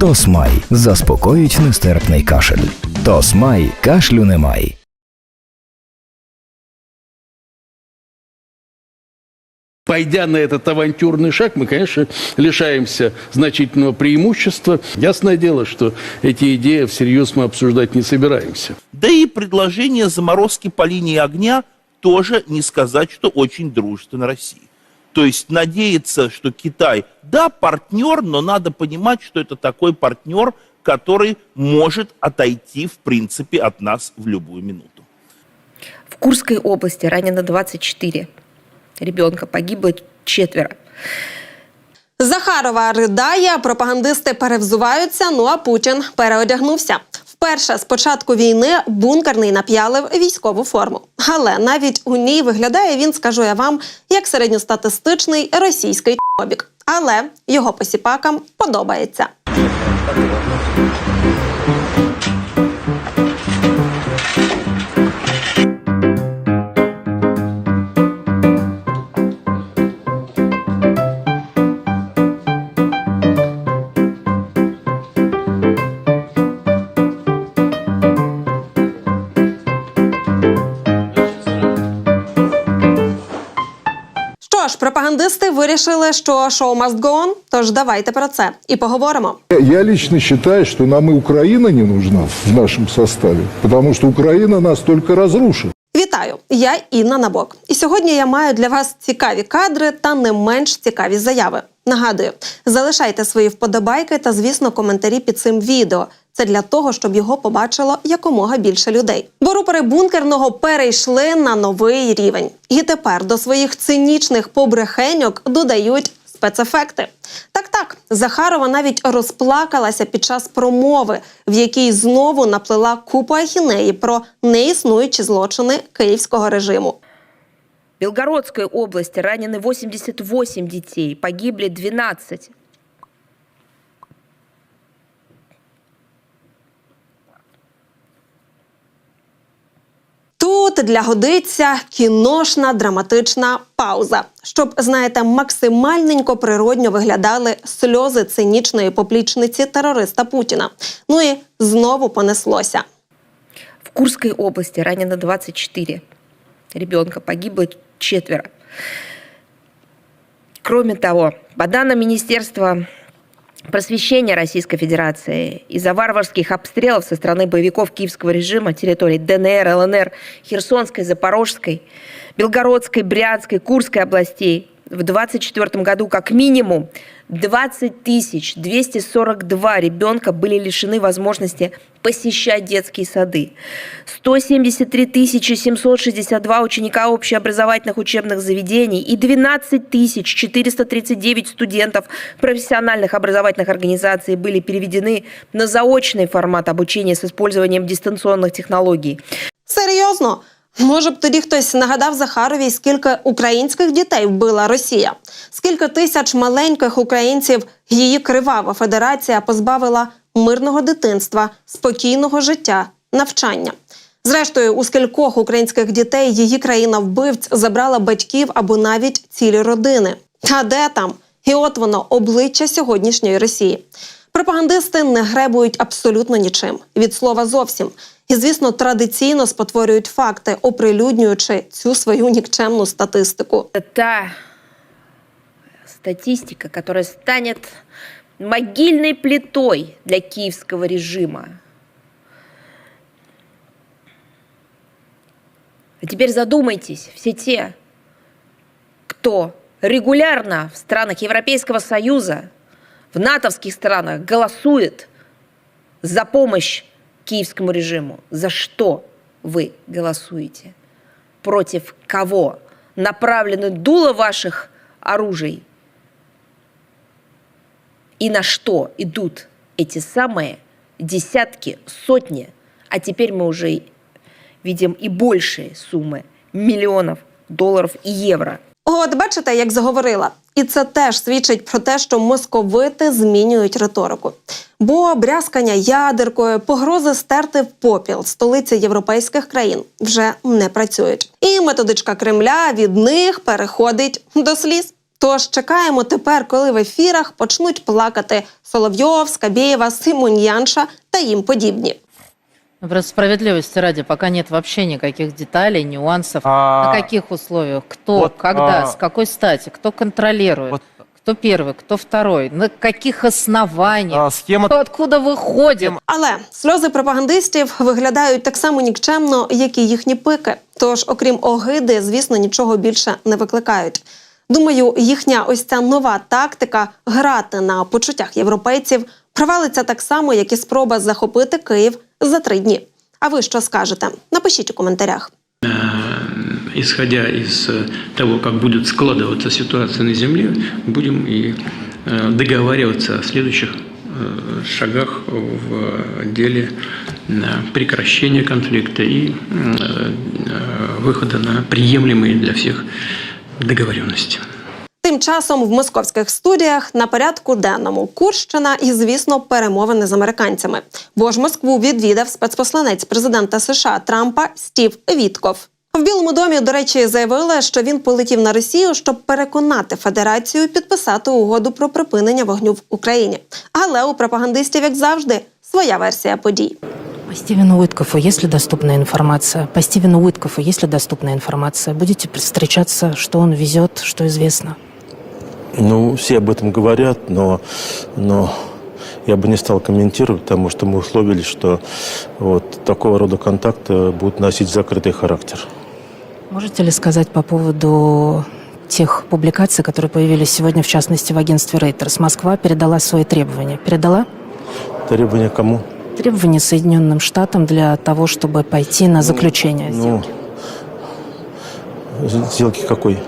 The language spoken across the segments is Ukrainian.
Тосмай заспокоїть нестерпний кашель. Тосмай кашлю немає. Пойдя на этот авантюрный шаг, мы, конечно, лишаемся значительного преимущества. Ясное дело, что эти идеи всерьез мы обсуждать не собираемся. Да и предложение заморозки по линии огня тоже не сказать, что очень дружественно России. То есть надеяться, что Китай, да, партнер, но надо понимать, что это такой партнер, который может отойти, в принципе, от нас в любую минуту. В Курской области ранено 24 ребенка, погибло четверо. Захарова ридає, пропагандисти перевзуваються. Ну а Путін переодягнувся. Вперше з початку війни бункерний нап'ялив військову форму. Але навіть у ній виглядає він, скажу я вам, як середньостатистичний російський обік. Але його посіпакам подобається. Вирішили, що шоу must go on, Тож давайте про це і поговоримо. Я лично считаю, что нам и Украина не нужна в нашем составе, потому что Украина нас только разрушит. Вітаю! Я Інна Набок. І сьогодні я маю для вас цікаві кадри та не менш цікаві заяви. Нагадую, залишайте свої вподобайки та, звісно, коментарі під цим відео. Це для того, щоб його побачило якомога більше людей. Бо рупори бункерного перейшли на новий рівень. І тепер до своїх цинічних побрехеньок додають спецефекти. Так, так, Захарова навіть розплакалася під час промови, в якій знову наплила купу ахінеї про неіснуючі злочини київського режиму. В Белгородской области ранены 88 детей, погибли 12. Тут для годиться кіношна драматична пауза, щоб, знаєте, максимальненько природньо виглядали сльози цинічної поплічниці терориста Путіна. Ну і знову понеслося. В Курской области ранено 24 ребенка, погибло четверо. Кроме того, по данным Министерства просвещения Российской Федерации, из-за варварских обстрелов со стороны боевиков киевского режима территорий ДНР, ЛНР, Херсонской, Запорожской, Белгородской, Брянской, Курской областей в 2024 году как минимум 20 тысяч 242 ребенка были лишены возможности посещать детские сады. 173 тысячи 762 ученика общеобразовательных учебных заведений и 12 тысяч 439 студентов профессиональных образовательных организаций были переведены на заочный формат обучения с использованием дистанционных технологий. Серйозно? Може б тоді хтось нагадав Захаровій, скільки українських дітей вбила Росія, скільки тисяч маленьких українців її кривава федерація позбавила мирного дитинства, спокійного життя, навчання. Зрештою, у скількох українських дітей її країна вбивць забрала батьків або навіть цілі родини. А де там? І от воно обличчя сьогоднішньої Росії. Пропагандисти не гребують абсолютно нічим від слова зовсім. І, звісно, традиційно спотворюють факти, оприлюднюючи цю свою нікчемну статистику. Это та статистика, которая станет могильной плитой для киевского режима. А теперь задумайтесь, все те, кто регулярно в странах Европейского Союза, в натовских странах голосует за помощь киевскому режиму. За что вы голосуете? Против кого? Направлены дуло ваших оружий? И на что идут эти самые десятки, сотни, а теперь мы уже видим и большие суммы миллионов долларов и евро – От бачите, як заговорила. І це теж свідчить про те, що московити змінюють риторику. Бо брязкання ядеркою, погрози стерти в попіл столиці європейських країн вже не працюють. І методичка Кремля від них переходить до сліз. Тож чекаємо тепер, коли в ефірах почнуть плакати Соловйов, Скабєєва, Симоньянша та їм подібні. Просто справедливости ради, пока нет вообще никаких деталей, нюансов. А, На каких условиях, кто, вот, когда, а, с какой стати, кто контролирует, Вот. кто первый, кто второй, на каких основаниях, а, схема кто откуда выходит. Але сльози пропагандистів виглядають так само нікчемно, як і їхні пики. Тож, окрім огиди, звісно, нічого більше не викликають. Думаю, їхня ось ця нова тактика грати на почуттях європейців провалиться так само, як і спроба захопити Київ за три дні. А ви що скажете? Напишіть у коментарях. исходя из э, того, как будет складываться ситуация на Земле, будем и э, договариваться о следующих э, шагах в деле э, прекращения конфликта и э, э, выхода на приемлемые для всех договоренности. Тим часом в московських студіях на порядку денному Курщина і, звісно, перемовини з американцями. Бо ж Москву відвідав спецпосланець президента США Трампа Стів Вітков. В Білому домі, до речі, заявили, що він полетів на Росію, щоб переконати Федерацію підписати угоду про припинення вогню в Україні. Але у пропагандистів, як завжди, своя версія подій. По Стивену Уиткофу есть ли доступная информация? По Стивену Уиткофу есть ли доступная информация? Будете встречаться, что он везет, что известно? Ну, все об этом говорят, но, но я бы не стал комментировать, потому что мы условились, что вот такого рода контакты будут носить закрытый характер. Можете ли сказать по поводу тех публикаций, которые появились сегодня, в частности, в агентстве Reuters? Москва передала свои требования. Передала? Требования кому? Требования Соединенным Штатам для того, чтобы пойти на заключение Ну, сделки. сделки какой?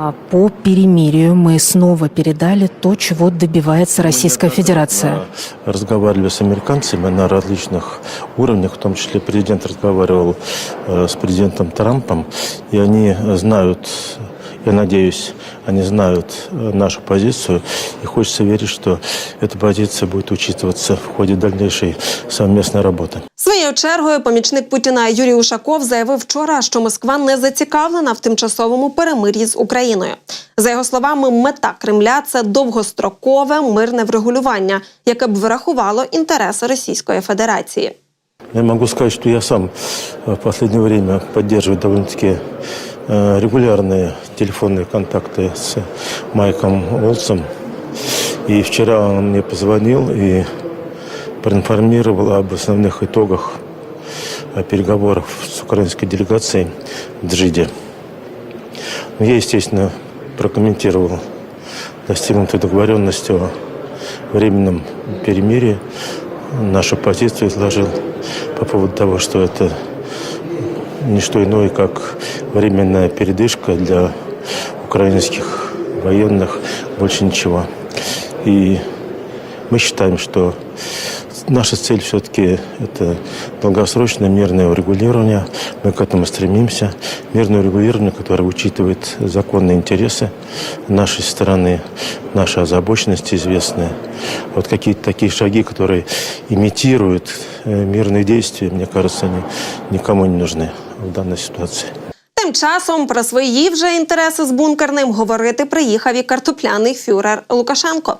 А, По перемирию мы снова передали то, чего добивается Российская Федерация. Разговаривали с американцами на различных уровнях, в том числе президент разговаривал э, с президентом Трампом, и они знают, я надеюсь, они знают э, нашу позицию, и хочется верить, что эта позиция будет учитываться в ходе дальнейшей совместной работы. Своєю чергою помічник Путіна Юрій Ушаков заявив вчора, що Москва не зацікавлена в тимчасовому перемир'ї з Україною. За його словами, мета Кремля це довгострокове мирне врегулювання, яке б врахувало інтереси Російської Федерації. Я могу сказать, что я сам э, в последнее время поддерживаю довольно-таки э, регулярные телефонные контакты с Майком Олсом. И вчера он мне позвонил и проинформировал об основных итогах э, переговоров с украинской делегацией в Джиде. Ну, Я, естественно, прокомментировал достигнутую договоренность о временном перемирии, нашу позицию изложил по поводу того, что это не что иное, как временная передышка для украинских военных, больше ничего. И мы считаем, что наша цель все-таки это долгосрочное мирное урегулирование. Мы к этому стремимся. Мирное урегулирование, которое учитывает законные интересы нашей страны, наши озабоченности известные. Вот какие-то такие шаги, которые имитируют э, мирные действия, мне кажется, они никому не нужны в данной ситуации. Тим часом про свої вже інтереси з бункерним говорити приїхав і картопляний фюрер Лукашенко.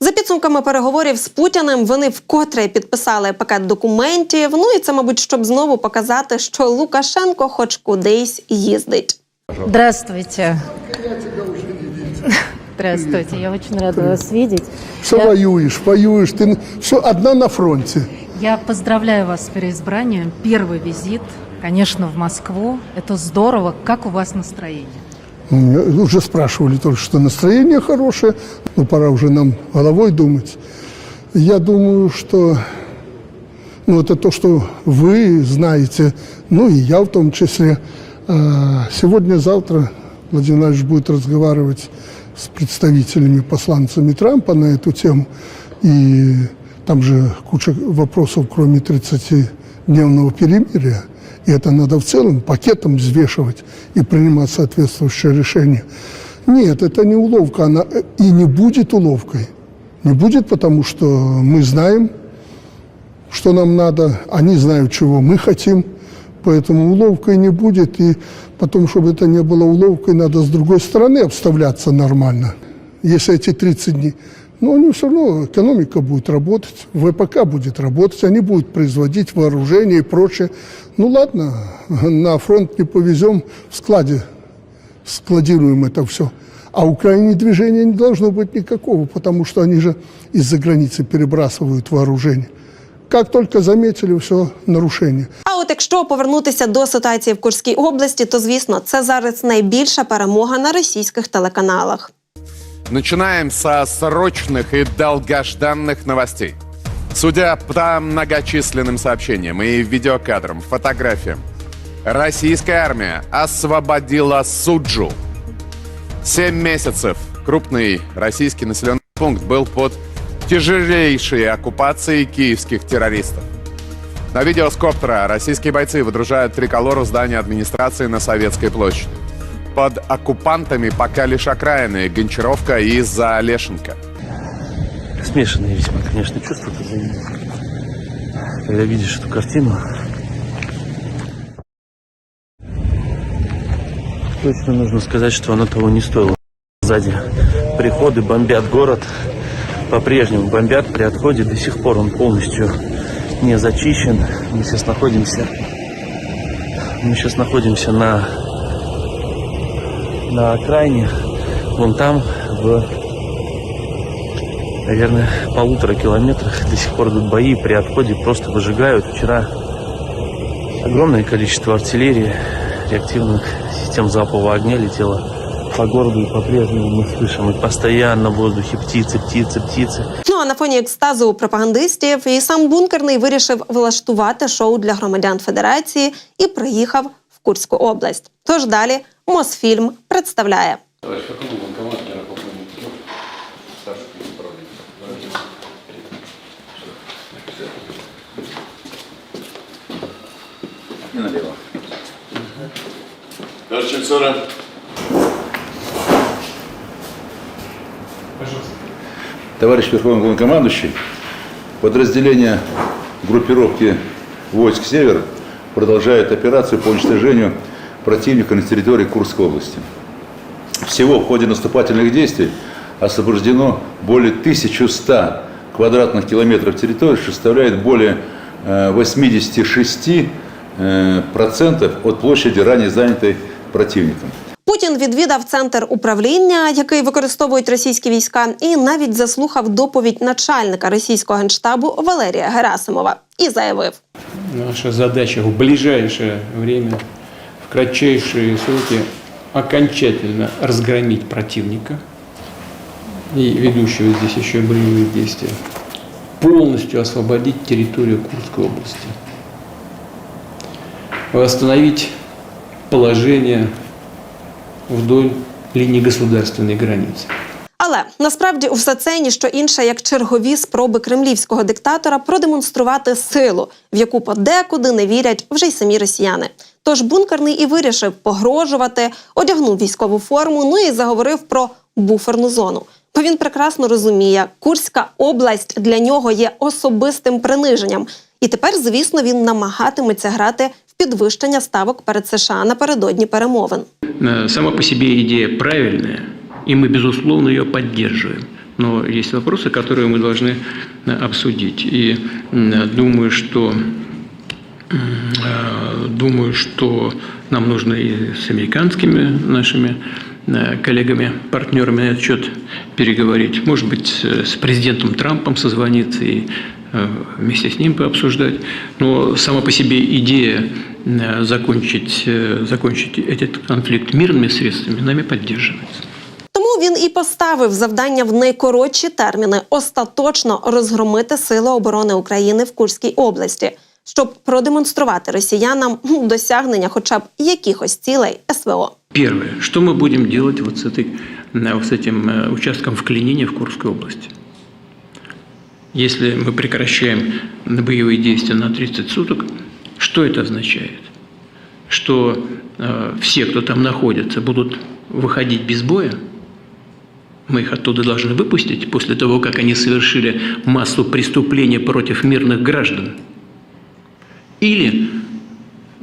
За підсумками переговорів з Путіним, вони вкотре підписали пакет документів. Ну і це, мабуть, щоб знову показати, що Лукашенко хоч кудись їздить. Здравствуйте. Здравствуйте, я очень рада вас видеть. Что Я- воюешь, воюешь, ты все одна на фронте. Я поздравляю вас с переизбранием. Первый визит, конечно, в Москву. Это здорово. Как у вас настроение? Уже спрашивали только, что настроение хорошее, но пора уже нам головой думать. Я думаю, что ну, это то, что вы знаете, ну и я в том числе. А, Сегодня-завтра Владимир Владимирович будет разговаривать с представителями, посланцами Трампа на эту тему. И там же куча вопросов, кроме 30-дневного перемирия. И это надо в целом пакетом взвешивать и принимать соответствующее решение. Нет, это не уловка, она э, и не будет уловкой. Не будет, потому что мы знаем, что нам надо, они знают, чего мы хотим, поэтому уловкой не будет. И Потом, чтобы это не было уловкой, надо с другой стороны обставляться нормально. Если эти 30 дней. Но они все равно, экономика будет работать, ВПК будет работать, они будут производить вооружение и прочее. Ну ладно, на фронт не повезем, в складе складируем это все. А Украине движения не должно быть никакого, потому что они же из-за границы перебрасывают вооружение. Как только заметили, все нарушение. А от якщо повернутися до ситуації в Курській області, то звісно, це зараз найбільша перемога на російських телеканалах. Начинаем со срочных и долгожданных новостей. Судя по многочисленным сообщениям и видеокадрам, фотографиям, российская армия освободила Суджу. Семь месяцев крупный российский населенный пункт был под тяжелейшей оккупацией киевских террористов. На видео с коптера российские бойцы выдружают триколор у здания администрации на Советской площади. Под оккупантами пока лишь окраины Гончаровка и Залешенко. Смешанные весьма, конечно, чувства когда видишь эту картину. Точно нужно сказать, что оно того не стоило. Сзади приходы бомбят город. По-прежнему бомбят при отходе. До сих пор он полностью не зачищен. Мы сейчас находимся... Мы сейчас находимся на... На окраине. Вон там, в наверное, полутора километрах до сих пор идут бои, при отходе просто выжигают. Вчера огромное количество артиллерии, реактивных систем залпового огня летело по городу, и по-прежнему мы слышим и постоянно в воздухе птицы, птицы, птицы. Ну а на фоні екстазу у пропагандистів і сам бункерний вирішив влаштувати шоу для громадян Федерації і приїхав в Курську область. Тож далі Мосфільм представляє. Товарищ Верховный Главнокомандующий, подразделения группировки войск «Север» продолжают операцию по уничтожению противника на территории Курской области. Всего в ходе наступательных действий освобождено более 1100 квадратных километров территории, что составляет более э, 86 э, процентов от площади, ранее занятой противником. Путін відвідав центр управління, який використовують російські війська, і навіть заслухав доповідь начальника російського генштабу Валерія Герасимова і заявив: Наша задача в ближайшее время, в кратчайшие сроки, окончательно разгромить противника и ведущего здесь еще боевые действия, полностью освободить территорию Курской области, восстановить положение вдоль линии государственной границы. Але насправді усе це ніщо інше, як чергові спроби кремлівського диктатора продемонструвати силу, в яку подекуди не вірять вже й самі росіяни. Тож бункерний і вирішив погрожувати, одягнув військову форму, ну і заговорив про буферну зону. Бо він прекрасно розуміє, Курська область для нього є особистим приниженням. І тепер, звісно, він намагатиметься грати в підвищення ставок перед США напередодні перемовин. Э, Сама по себе идея правильная, и мы, безусловно, ее поддерживаем. Но есть вопросы, которые мы должны э, обсудить. И м, думаю, что э, думаю, что нам нужно и с американскими нашими э, коллегами, партнерами на этот счет переговорить. Может быть, э, с президентом Трампом созвониться и э, вместе с ним пообсуждать. Но сама по себе идея э, закончить, э, закончить этот конфликт мирными средствами нами поддерживается. Тому він і поставив завдання в найкоротші терміни остаточно розгромити сили оборони України в Курській області, щоб продемонструвати росіянам ну, досягнення хоча б якихось цілей СВО. Первое, что мы будем делать вот с, этой, э, вот с этим э, участком вклинения в Курской области? Если мы прекращаем боевые действия на 30 суток, что это означает? Что э, все, кто там находится, будут выходить без боя? Мы их оттуда должны выпустить после того, как они совершили массу преступлений против мирных граждан? Или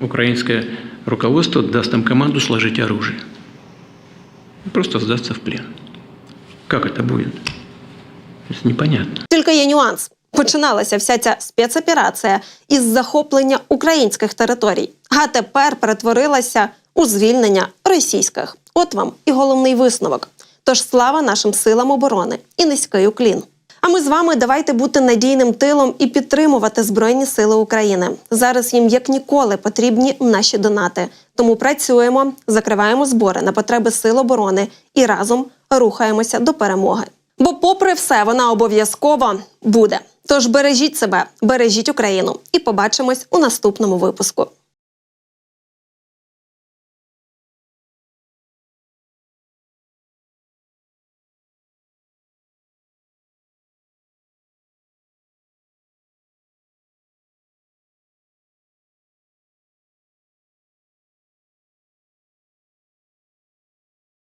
украинское руководство даст им команду сложить оружие. Просто сдаться в плен. Как это будет? Это непонятно. Тільки є нюанс. Починалася вся ця спецоперація із захоплення українських територій, а тепер перетворилася у звільнення російських. От вам і головний висновок. Тож слава нашим силам оборони і низький уклін. А ми з вами давайте бути надійним тилом і підтримувати Збройні Сили України. Зараз їм як ніколи потрібні наші донати. Тому працюємо, закриваємо збори на потреби сил оборони і разом рухаємося до перемоги. Бо, попри все, вона обов'язково буде. Тож бережіть себе, бережіть Україну і побачимось у наступному випуску.